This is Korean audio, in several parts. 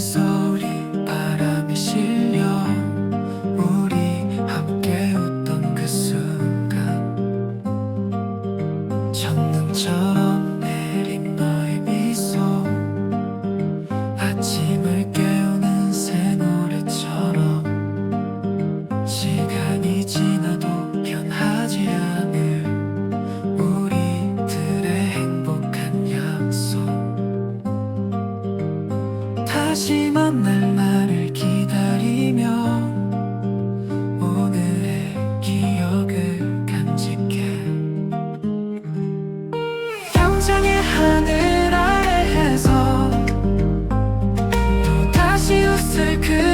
소리 바람이 실려 우리 함께 웃던 그 순간. 첫눈처럼 내린 너의 미소. 아침을 깨우는 새 노래처럼. 만날 날을 기다리며 오늘의 기억을 간직해. 평창의 하늘 아래에서 또 다시 웃을 그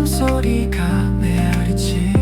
웃음소리가 메아리치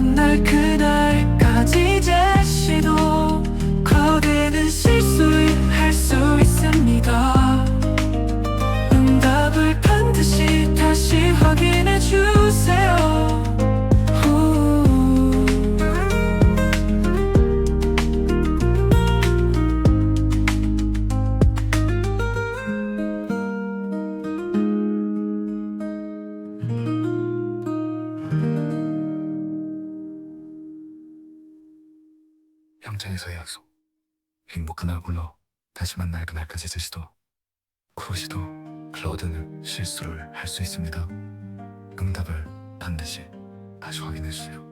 만날 그날 평창에서의 약속 행복한 얼굴로 다시 만날 그날까지 제시도 쿠시도 클로드는 실수를 할 수 있습니다. 응답을 반드시 다시 확인해 주세요